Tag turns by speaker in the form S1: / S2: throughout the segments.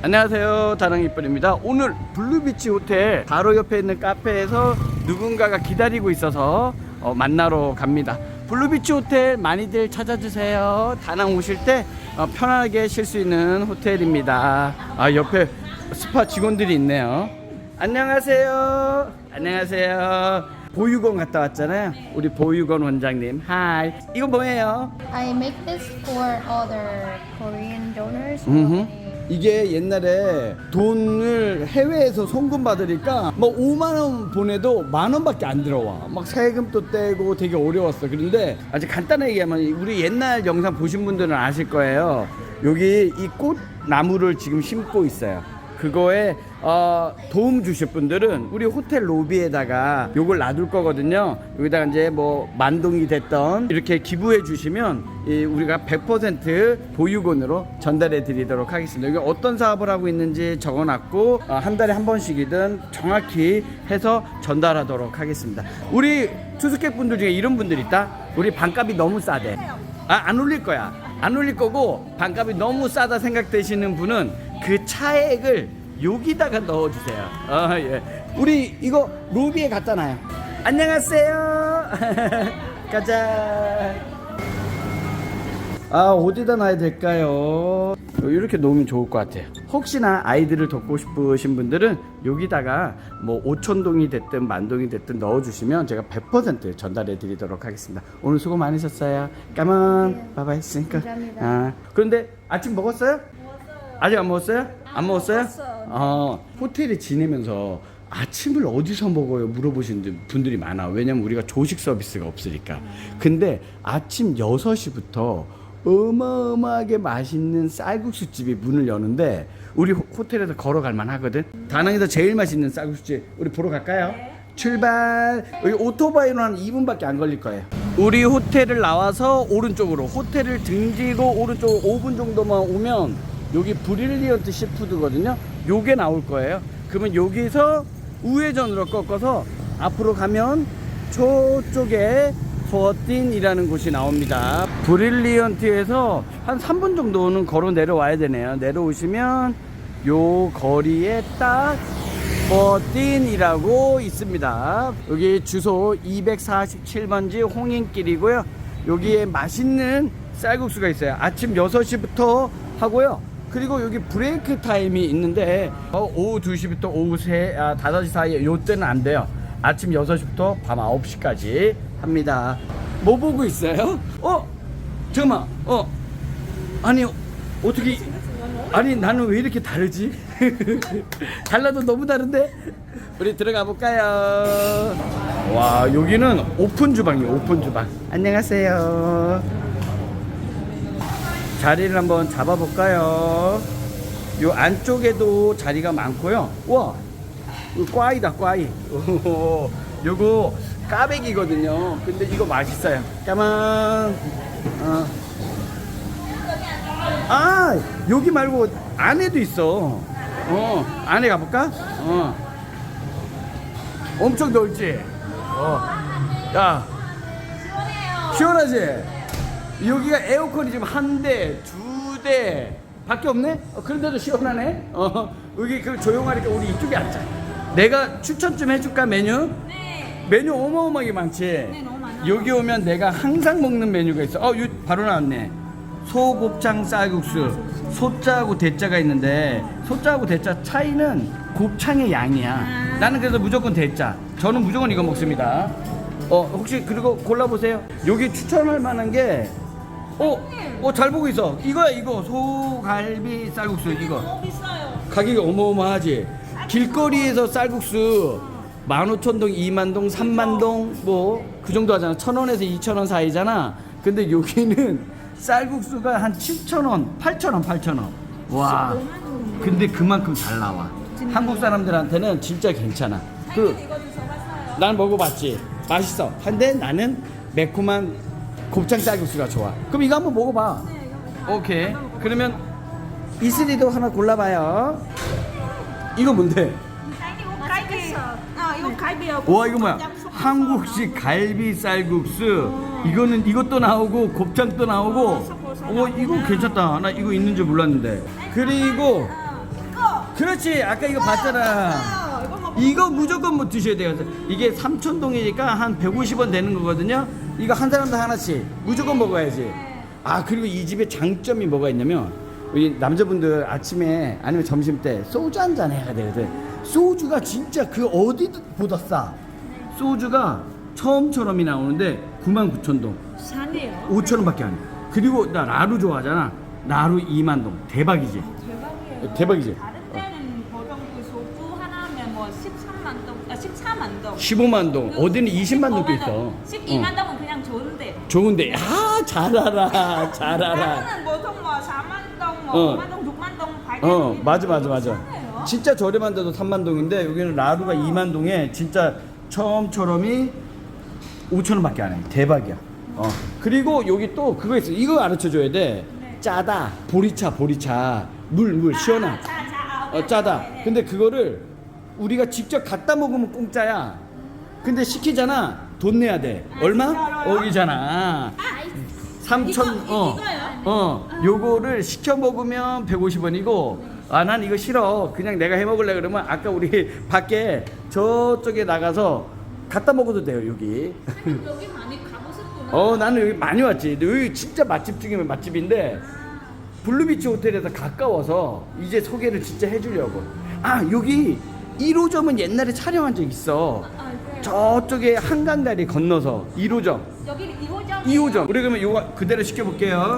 S1: 안녕하세요. 다랑이뻘입니다. 오늘 블루비치 호텔 바로 옆에 있는 카페에서 누군가가 기다리고 있어서 어, 만나러 갑니다. 블루비치 호텔 많이들 찾아주세요. 다낭 오실 때 어, 편하게 쉴 수 있는 호텔입니다. 아 옆에 스파 직원들이 있네요. 안녕하세요. 안녕하세요. 보육원 갔다 왔잖아요. 우리 보육원 원장님. 하이 이거 뭐예요?
S2: I make this for other Korean donors.
S1: 이게 옛날에 돈을 해외에서 송금 받으니까 뭐 5만 원 보내도 만 원밖에 안 들어와. 막 세금도 떼고 되게 어려웠어. 그런데 아주 간단하게 얘기하면 우리 옛날 영상 보신 분들은 아실 거예요. 여기 이 꽃 나무를 지금 심고 있어요. 그거에 어, 도움 주실 분들은 우리 호텔 로비에다가 요걸 놔둘 거거든요. 여기다가 이제 뭐 만동이 됐던 이렇게 기부해 주시면 이 우리가 100% 보육원으로 전달해 드리도록 하겠습니다. 여기 어떤 사업을 하고 있는지 적어 놨고 어, 한 달에 한 번씩이든 정확히 해서 전달하도록 하겠습니다. 우리 투숙객 분들 중에 이런 분들 있다. 우리 반값이 너무 싸대. 아, 안 올릴 거야. 안 올릴 거고 반값이 너무 싸다 생각되시는 분은 그 차액을 여기다가 넣어주세요. 아 예. 우리 이거 로비에 갖다 놔요. 안녕하세요. 가자. 아 어디다 놔야 될까요? 이렇게 놓으면 좋을 것 같아요. 혹시나 아이들을 돕고 싶으신 분들은 여기다가 뭐 5천 동이 됐든 만 동이 됐든 넣어주시면 제가 100% 전달해 드리도록 하겠습니다. 오늘 수고 많으셨어요. 까만 바바이 싱크.
S2: 감사합니다.
S1: 아, 그런데 아침 먹었어요? 아직 안 먹었어요? 안 먹었어요? 어, 호텔에 지내면서 아침을 어디서 먹어요? 물어보시는 분들이 많아. 왜냐면 우리가 조식 서비스가 없으니까. 근데 아침 6시부터 어마어마하게 맛있는 쌀국수 집이 문을 여는데 우리 호- 호텔에서 걸어갈 만 하거든. 다낭에서 제일 맛있는 쌀국수 집 우리 보러 갈까요? 출발. 여기 오토바이로 한 2분밖에 안 걸릴 거예요. 우리 호텔을 나와서 오른쪽으로 호텔을 등지고 오른쪽 5분 정도만 오면 여기 브릴리언트 시푸드거든요. 요게 나올 거예요. 그러면 여기서 우회전으로 꺾어서 앞으로 가면 저쪽에 버틴이라는 곳이 나옵니다. 브릴리언트에서 한 3분 정도는 걸어 내려와야 되네요. 내려오시면 요 거리에 딱 버틴이라고 있습니다. 여기 주소 247번지 홍인길이고요. 여기에 맛있는 쌀국수가 있어요. 아침 6시부터 하고요. 그리고 여기 브레이크 타임이 있는데 어, 오후 2시부터 오후 3, 아, 5시 사이에 요때는 안 돼요. 아침 6시부터 밤 9시까지 합니다. 뭐 보고 있어요? 어? 잠깐만. 어? 아니 어떻게 아니 나는 왜 이렇게 다르지? 달라도 너무 다른데? 우리 들어가 볼까요? 와 여기는 오픈 주방이에요 오픈 주방 안녕하세요 자리를 한번 잡아볼까요? 요 안쪽에도 자리가 많고요. 와 이거 꽈이다 꽈이. 오, 요거 까베기거든요. 근데 이거 맛있어요. 까만. 어. 아 여기 말고 안에도 있어. 어 안에 가볼까? 어. 엄청 넓지? 어 야. 시원하지 여기가 에어컨이 지금 한 대 두 대 밖에 없네? 어, 그런데도 시원하네? 어 여기 그 조용하니까 우리 이쪽에 앉자. 내가 추천 좀 해줄까 메뉴? 메뉴 어마어마하게 많지? 여기 오면 내가 항상 먹는 메뉴가 있어. 어 유, 바로 나왔네. 소곱창 쌀국수. 소자하고 대자가 있는데 소자하고 대자 차이는 곱창의 양이야. 나는 그래서 무조건 대자 저는 무조건 이거 먹습니다. 어 혹시 그리고 골라보세요. 여기 추천할 만한 게 어? 어 잘 보고 있어 이거야 이거 소갈비 쌀국수 이거
S3: 너무 비싸요.
S1: 가격이 어마어마하지. 길거리에서 쌀국수 15,000동, 2만동, 3만동 뭐 그 정도 하잖아. 1,000원에서 2,000원 사이잖아. 근데 여기는 쌀국수가 한 7,000원, 8,000원, 8,000원. 와. 근데 그만큼 잘 나와. 한국 사람들한테는 진짜 괜찮아. 그
S3: 이거?
S1: 난 먹어봤지. 맛있어. 근데 나는 매콤한 곱창 쌀국수가 좋아. 그럼 이거 한번 먹어봐.
S3: 네,
S1: 오케이. 그러면 이슬이도 하나 골라봐요. 이거 뭔데?
S3: 이거 갈비. 아, 이거 갈비하고.
S1: 와 이거 뭐야? 한국식 갈비 쌀국수. 이거는 이것도 나오고 곱창도 나오고. 어 이거 괜찮다. 나 이거 있는 줄 몰랐는데. 그리고 그렇지. 아까 이거 봤잖아.
S3: 아, 이거
S1: 무조건 뭐 드셔야 돼요. 이게 삼천동이니까 한 150원 되는 거거든요. 이거 한 사람당 하나씩 무조건 먹어야지. 아 그리고 이 집의 장점이 뭐가 있냐면 우리 남자분들 아침에 아니면 점심 때 소주 한 잔 해야 되거든. 소주가 진짜 그 어디보다 싸. 소주가 처음처럼이 나오는데 99,000동,
S3: 산이에요.
S1: 5,000원밖에 안 해. 그리고 나 라루 좋아하잖아. 라루 2만 동. 대박이지.
S3: 대박이에요.
S1: 대박이지.
S3: 다른 때는 보통 그 소주 하나면 뭐 13만 동, 아 14만 동.
S1: 15만 동. 어디는 20만 동도 있어.
S3: 12만
S1: 어.
S3: 동은 그냥 좋은데.
S1: 좋은데. 아 잘 알아 잘 알아.
S3: 다른은 보통 뭐 4만 동, 뭐
S1: 어.
S3: 5만 동, 6만 동, 8만
S1: 어 맞아 맞아 맞아. 진짜 저렴한 데도 3만 동인데 여기는 라루가 2만 동에 진짜 처음처럼이 5천 원밖에 안 해. 대박이야. 어. 그리고 여기 또 그거 있어. 이거 가르쳐 줘야 돼. 짜다. 보리차 보리차. 물 물 시원한
S3: 자, 자, 아,
S1: 어 짜다. 근데 그거를 우리가 직접 갖다 먹으면 공짜야. 근데 시키잖아. 돈 내야 돼. 얼마? 삼천
S3: 이거,
S1: 어,
S3: 이거요?
S1: 어. 요거를 시켜 먹으면 150원이고 아 난 이거 싫어. 그냥 내가 해 먹을래 그러면 아까 우리 밖에 저쪽에 나가서 갖다 먹어도 돼요 여기.
S3: 여기 많이 가보셨구나.
S1: 어 나는 여기 많이 왔지. 여기 진짜 맛집 중에 맛집인데 블루비치 호텔에서 가까워서 이제 소개를 진짜 해주려고. 아 여기 1호점은 옛날에 촬영한 적 있어.
S3: 아, 그래요?
S1: 저쪽에 한강다리 건너서 1호점.
S3: 여기 2호점.
S1: 2호점. 우리 그러면 요거 그대로 시켜볼게요.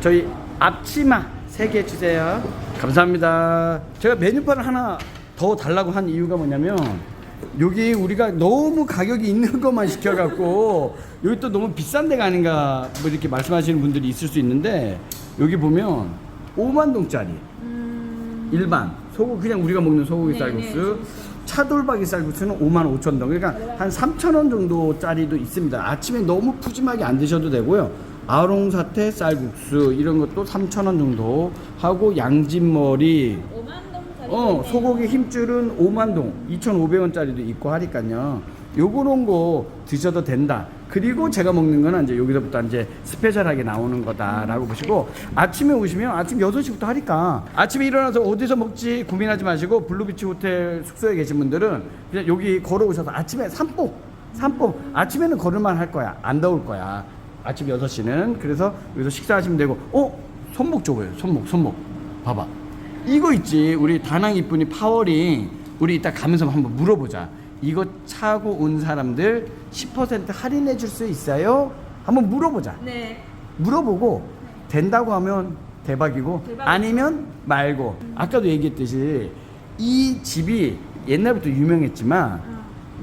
S1: 저희 앞치마 3개 주세요. 감사합니다. 제가 메뉴판을 하나 더 달라고 한 이유가 뭐냐면 여기 우리가 너무 가격이 있는 것만 시켜갖고 여기 또 너무 비싼 데가 아닌가 뭐 이렇게 말씀하시는 분들이 있을 수 있는데 여기 보면 5만 동짜리. 일반. 소고 그냥 우리가 먹는 소고기
S3: 네,
S1: 쌀국수. 차돌박이 쌀국수는 5만 5천 동. 그러니까 한 3천 원 정도짜리도 있습니다. 아침에 너무 푸짐하게 안 드셔도 되고요. 아롱사태 쌀국수 이런 것도 3천 원 정도 하고 양진머리
S3: 5만 동짜리.
S1: 어 소고기 힘줄은 5만 동 2,500원짜리도 있고 하니까요. 요거런 거 드셔도 된다. 그리고 제가 먹는 거는 이제 여기서부터 이제 스페셜하게 나오는 거다라고 보시고 아침에 오시면 아침 6시부터 하니까 아침에 일어나서 어디서 먹지 고민하지 마시고 블루비치 호텔 숙소에 계신 분들은 그냥 여기 걸어오셔서 아침에 산보 산보 아침에는 걸을만 할 거야. 안 더울 거야. 아침 6시는. 그래서 여기서 식사하시면 되고. 어? 손목 줘봐요. 손목 손목. 봐봐 이거 있지. 우리 다낭 이쁜이 파워링 우리 이따 가면서 한번 물어보자. 이거 차고 온 사람들 10% 할인해 줄 수 있어요? 한번 물어보자.
S3: 네.
S1: 물어보고 된다고 하면 대박이고
S3: 대박이죠.
S1: 아니면 말고. 아까도 얘기했듯이 이 집이 옛날부터 유명했지만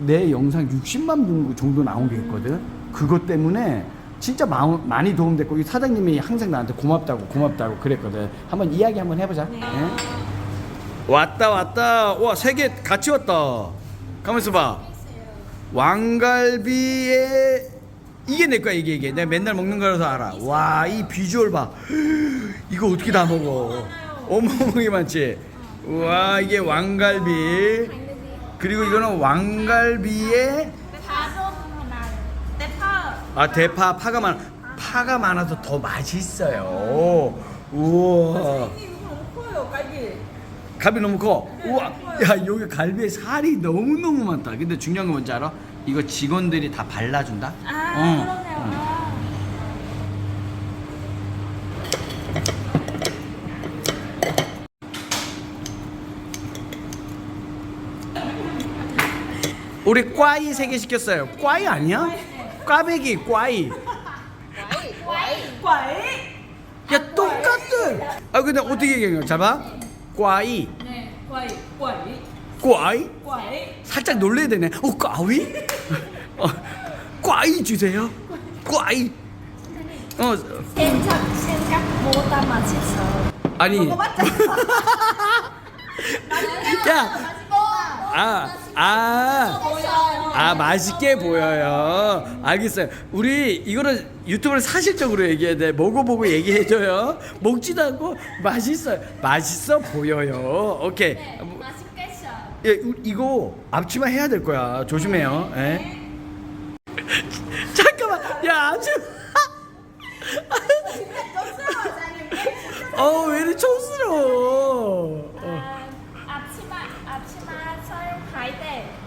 S1: 내 영상 60만 분 정도 나온 게 있거든. 그것 때문에 진짜 마음, 많이 도움됐고 이 사장님이 항상 나한테 고맙다고 고맙다고 그랬거든. 한번 이야기 한번 해보자.
S3: 네.
S1: 예? 왔다 왔다. 와 세 개 같이 왔다. 가만있어 봐. 왕갈비에 이게 내 거야 이게 이게. 내가 맨날 먹는 거라서 알아. 와 이 비주얼 봐. 이거 어떻게 다 먹어? 어마어마하게 많지? 와 이게 왕갈비. 그리고 이거는 왕갈비에. 아 대파 파가 많아 파가 많아서 더 맛있어요 우와
S3: 이거 너무 커요, 갈비.
S1: 갈비 너무 커. 우와, 야 여기 갈비에 살이 너무 너무 많다. 근데 중요한 건 뭔지 알아? 이거 직원들이 다 발라준다.
S3: 아,
S1: 응,
S3: 그러네요.
S1: 응.
S3: 아.
S1: 우리 꽈이 세 개 시켰어요. 꽈이 아니야? 꽈배기 꽈이.
S3: 꽈이.
S1: 야 똑같아. 아 근데 어떻게 얘기해요? 잘 봐. 꽈이,
S3: 네, 꽈이, 꽈이,
S1: 꽈이.
S3: 꽈이.
S1: 살짝 놀래야 되네. 어 꽈이? 어, 꽈이 주세요. 꽈이. 어
S2: 생각 생각보다 맛있어.
S1: 아니.
S3: 먹어봤잖아.
S1: 야. 아, 아. 아, 맛있게 보여요. 알겠어요. 우리 이거는 유튜브를 사실적으로 얘기해야 돼. 먹어보고 얘기해줘요. 먹지도 않고 맛있어요. 맛있어 보여요. 오케이. 뭐,
S2: 맛있겠어.
S1: 예, 우- 이거 앞치마 해야 될 거야. 조심해요. 예. 하지 마. 어왜 이렇게 촌스러워 어.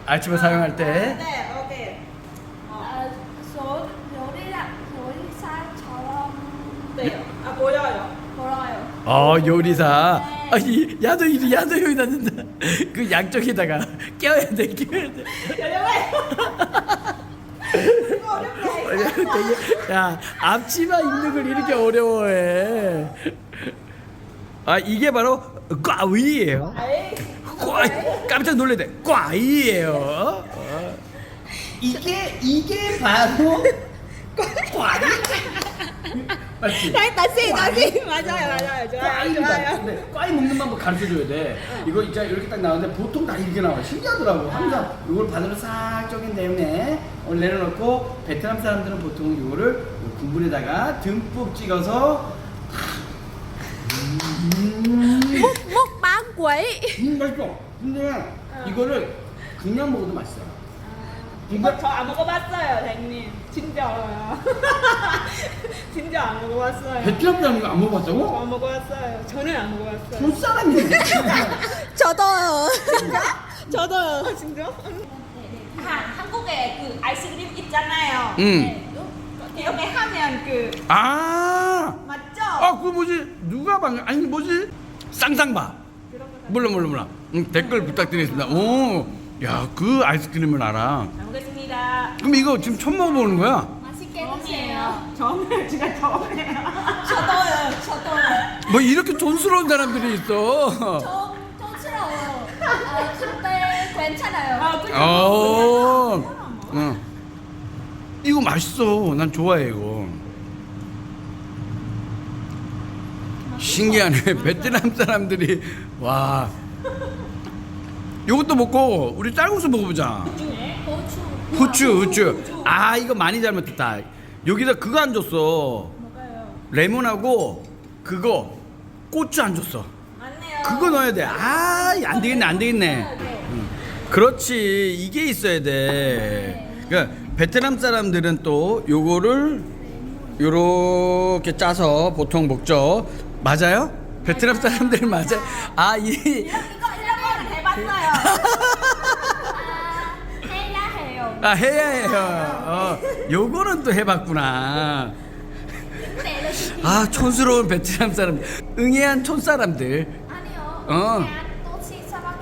S1: 아침에 사용할 때.
S4: 네, 오케이.
S3: 아, 소 요리사 요리사처럼.
S4: 네. 아 보여요.
S3: 보여요.
S1: 어 요리사. 아니 야도 이 야도 여기 놨는다 그 양쪽에다가 껴야 돼 껴야 돼. 되게 야 앞치마 입는 걸 이렇게 어려워해. 아 이게 바로 꽈위예요 꽈 깜짝 놀래대 어. 이게 이게 바로 꽈위 맞지?
S4: 다시 다시 맞아요 맞아요 좋아요
S1: 꽈이다.
S4: 좋아요.
S1: 근데 꽈이 먹는 방법 가르쳐 줘야 돼. 이거 진짜 이렇게 딱 나오는데 보통 다 이렇게 나와. 신기하더라고. 항상 이걸 바늘로 싹 쪼갠 다음에 오늘 내려놓고 베트남 사람들은 보통 이거를 국물에다가 듬뿍 찍어서
S2: Quỷ
S1: 음 맛있어. 근데 이거를 그냥 먹어도 맛있어.
S4: 이거 저 안 먹어봤어요, 대님. 진짜 어려워요. 진짜 안 먹어봤어요.
S1: 베트남 이거 안 먹어봤다고?
S4: 저안 먹어봤어요. 저는 안 먹어봤어요.
S1: 돈 사람이네.
S2: 저도요
S4: 저도요. 진짜?
S3: 한 한국에 그 아이스크림 있잖아요.
S1: 음.
S3: 네,
S4: 이렇게 하면 그
S1: 아.
S4: 맞죠?
S1: 아, 그 뭐지? 누가 방 아니 뭐지? 쌍쌍바. 몰라 몰라 몰라. 응, 댓글 부탁드리겠습니다. 오, 야, 그 아이스크림을 알아.
S4: 잘 먹겠습니다.
S1: 그럼 이거 지금 처음 먹어보는 거야?
S3: 맛있게 드세요.
S4: 처음에 제가 처음이에요.
S3: 저도요. 저도요.
S1: 뭐 이렇게 촌스러운 사람들이 있어.
S3: 좀 촌스러워요. 아, 근데 괜찮아요.
S4: 아, 그죠?
S1: 어, 응. 이거 맛있어. 난 좋아해 이거. 신기하네. 베트남 사람들이 와. 요것도 먹고 우리 쌀국수 먹어보자. 후추 후추 아 이거 많이 잘못했다 여기다 그거 안 줬어? 레몬하고 그거 고추 안 줬어. 그거 넣어야 돼 아 안 되겠네 안 되겠네 응. 그렇지 이게 있어야 돼 그러니까 베트남 사람들은 또 요거를 요렇게 짜서 보통 먹죠 맞아요? 베트남 사람들 맞아요 아이
S3: 이거 이런 거는 해봤어요. 아, 해야 해요.
S1: 아 해야 해요. 어, 요거는 또 해봤구나.
S3: 근데
S1: 아 촌스러운 베트남 사람, 응애한 촌 사람들.
S3: 아니요.
S1: 어.
S3: 그냥.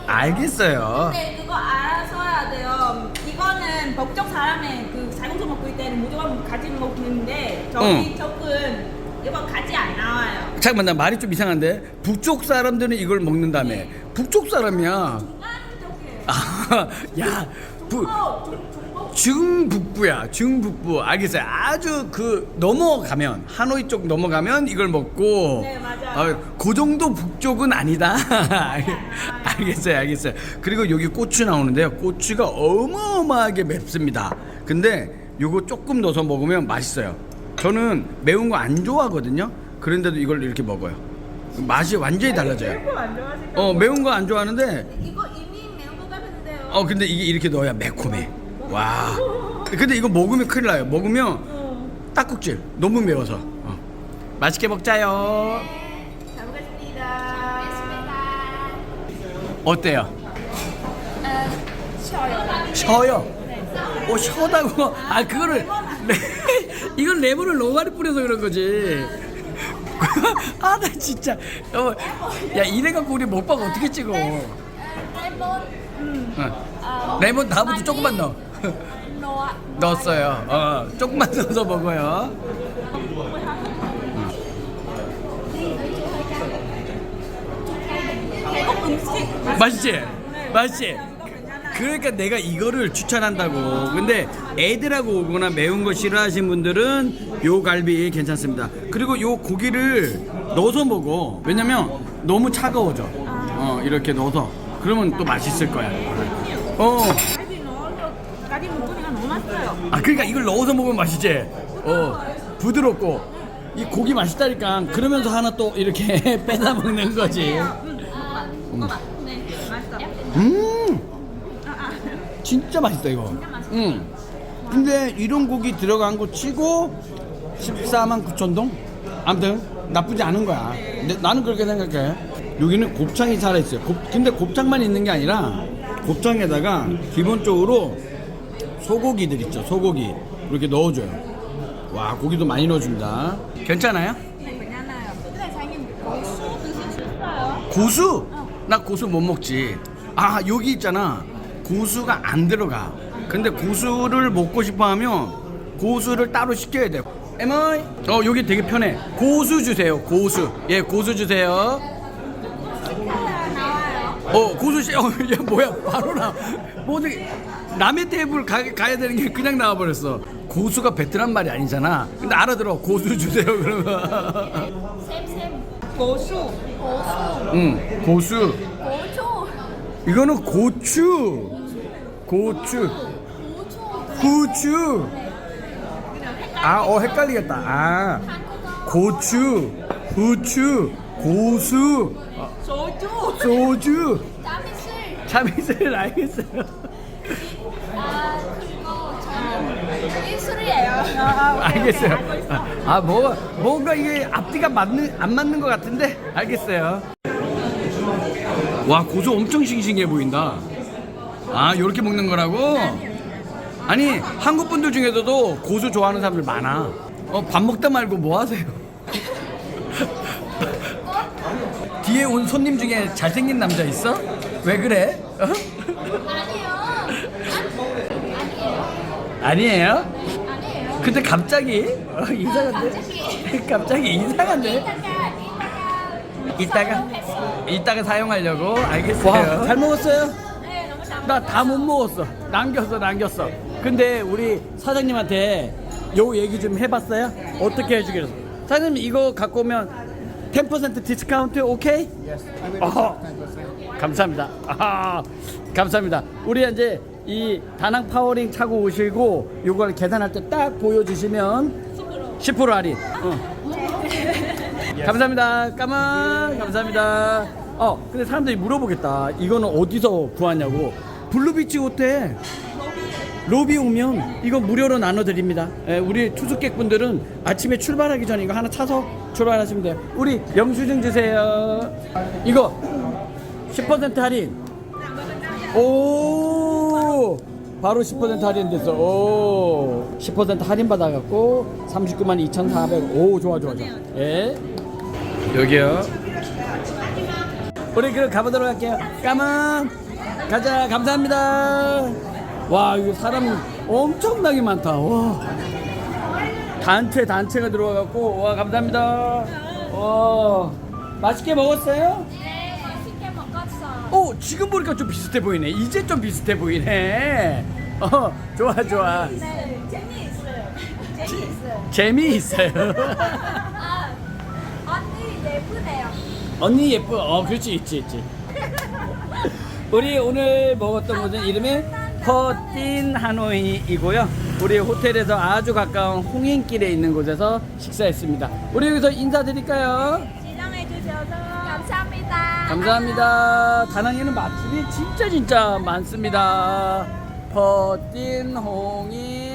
S1: 알겠어요.
S4: 근데 그거 알아서 해야 돼요. 이거는 법적 사람의 그 자동차 먹고 때는 무조건 가지 먹는데 저희
S1: 응.
S4: 쪽은 이거 가지 안 나와요.
S1: 잠깐만 나 말이 좀 이상한데 북쪽 사람들은 이걸 먹는다며. 북쪽 사람이야. 아, 야, 부,
S4: 어, 중-.
S1: 중북부야. 중북부. 알겠어요. 아주 그 넘어가면 하노이 쪽 넘어가면 이걸 먹고.
S4: 네, 맞아요.
S1: 아, 그 정도 북쪽은 아니다. 알- 알겠어요, 알겠어요. 그리고 여기 고추 나오는데요. 고추가 어마어마하게 맵습니다. 근데 요거 조금 넣어서 먹으면 맛있어요. 저는 매운 거 안 좋아하거든요. 그런데도 이걸 이렇게 먹어요. 맛이 완전히 달라져요.
S4: 안 좋아하실
S1: 어, 매운 거 안 좋아하는데
S4: 이거 이미 매운 거 같은데요.
S1: 어 근데 이게 이렇게 넣어야 매콤해. 와. 근데 이거 먹으면 큰일 나요. 먹으면
S4: 어.
S1: 딱국질 너무 매워서. 어. 맛있게 먹자요.
S4: 잘 먹겠습니다.
S1: 어때요?
S3: 아, 쉬어요.
S1: 쉬어요. 어 쉬다고. 아 그거를 레, 이건 레몬을 너무 많이 뿌려서 그런 거지. 아 나 진짜. 어, 야 이래 갖고 우리 먹방 어떻게 찍어?
S3: 레몬.
S1: 어.
S3: 아,
S1: 레몬 다음부터 조금만 넣어. 넣었어요. 어 조금만 넣어서 먹어요.
S4: 음식
S1: 맛있지? 맛있지? 그러니까 내가 이거를 추천한다고. 근데 애들하고 오거나 매운 거 싫어하시는 분들은 요 갈비 괜찮습니다. 그리고 요 고기를 넣어서 먹어. 왜냐면 너무 차가워져. 어, 이렇게 넣어서. 그러면 또 맛있을 거야. 어.
S4: 까지 넣어서 까지 먹으니까 너무 맛있어요.
S1: 아, 그러니까 이걸 넣어서 먹으면 맛있지? 어. 부드럽고. 이 고기 맛있다니까. 그러면서 하나 또 이렇게 빼다 먹는 거지.
S3: 아,
S4: 네.
S1: 음. 진짜 맛있다 이거. 응. 근데 이런 고기 들어간 거 치고 14만 9천 동? 아무튼 나쁘지 않은 거야. 근데 나는 그렇게 생각해. 여기는 곱창이 살아있어요. 곱- 근데 곱창만 있는 게 아니라 곱창에다가 기본적으로 소고기들 있죠. 소고기 이렇게 넣어줘요. 와 고기도 많이 넣어줍니다. 괜찮아요?
S4: 네, 괜찮아요. 근데 고수 드실 수 있어요?
S1: 고수? 나 고수 못 먹지. 아 여기 있잖아. 고수가 안 들어가. 근데 고수를 먹고 싶어 하면 고수를 따로 시켜야 돼. 에머이. 어 여기 되게 편해. 고수 주세요. 고수. 예 고수 주세요.
S4: 나와요.
S1: 어 고수 씨. 어얘 뭐야 바로 나. 모든 남의 테이블 가, 가야 되는 게 그냥 나와 버렸어. 고수가 베트남 말이 아니잖아. 근데 알아들어. 고수 주세요 그러면.
S2: 쌤쌤
S4: 고수.
S2: 고수
S1: 응 고수.
S2: 고초
S1: 이거는 고추. 고추. 고추. 아, 어 헷갈리겠다. 아, 고추, 후추, 고수, 어,
S4: 소주.
S1: 소주. 참이슬 알겠어요.
S2: 아
S1: 알겠어요. 아, 뭐 뭔가 이게 앞뒤가 맞는 안 맞는 것 같은데 알겠어요. 와, 고수 엄청 싱싱해 보인다. 아, 이렇게 먹는 거라고? 아니, 한국 분들 중에서도 고수 좋아하는 사람들 많아. 어, 밥 먹다 말고 뭐 하세요? 뒤에 온 손님 중에 잘생긴 남자 있어? 왜 그래? 어?
S2: 아니에요
S1: 아니에요?
S2: 아니에요
S1: 근데 갑자기 어, 이상한데? 갑자기 이상한데? 이따가 이따가 사용하려고 알겠어요. 와, 잘 먹었어요? 나 다 못 먹었어. 남겼어, 남겼어. 근데 우리 사장님한테 요 얘기 좀 해봤어요? 어떻게 해주기로? 사장님 이거 갖고 오면 10% 디스카운트 오케이? 어, 감사합니다. 아, 감사합니다. 우리 이제 이 다낭 파워링 차고 오시고 요걸 계산할 때 딱 보여주시면 10% 할인. 어. 감사합니다. 까만 감사합니다. 어, 근데 사람들이 물어보겠다. 이거는 어디서 구하냐고. 블루비치 호텔 로비 오면 이거 무료로 나눠드립니다. 예, 우리 투숙객분들은 아침에 출발하기 전에 이거 하나 차서 출발하시면 돼요. 우리 영수증 주세요. 이거 10% 할인. 오 바로 10% 할인 됐어. 오 10% 할인 받아갖고 39만 2,400. 오 좋아 좋아 좋아. 예. 여기요. 우리 그럼 가보도록 할게요. 까만 가자. 감사합니다. 와 이거 사람 엄청나게 많다. 와 단체 단체가 들어와 갖고 와 감사합니다. 와 맛있게 먹었어요?
S2: 네 맛있게 먹었어
S1: 어 지금 보니까 좀 비슷해 보이네. 이제 좀 비슷해 보이네. 어 좋아 좋아.
S2: 네 재미있어요 재미있어요
S1: 재미있어요.
S2: 아 언니 예쁘네요
S1: 언니 예뻐. 어 그렇지 있지 있지. 우리 오늘 먹었던 곳은 이름이 퍼틴 하노이이고요. 우리 호텔에서 아주 가까운 홍인길에 있는 곳에서 식사했습니다. 우리 여기서 인사드릴까요?
S4: 지정해 주셔서
S2: 감사합니다
S1: 감사합니다. 다낭에는 맛집이 진짜 진짜 많습니다. 퍼틴 홍인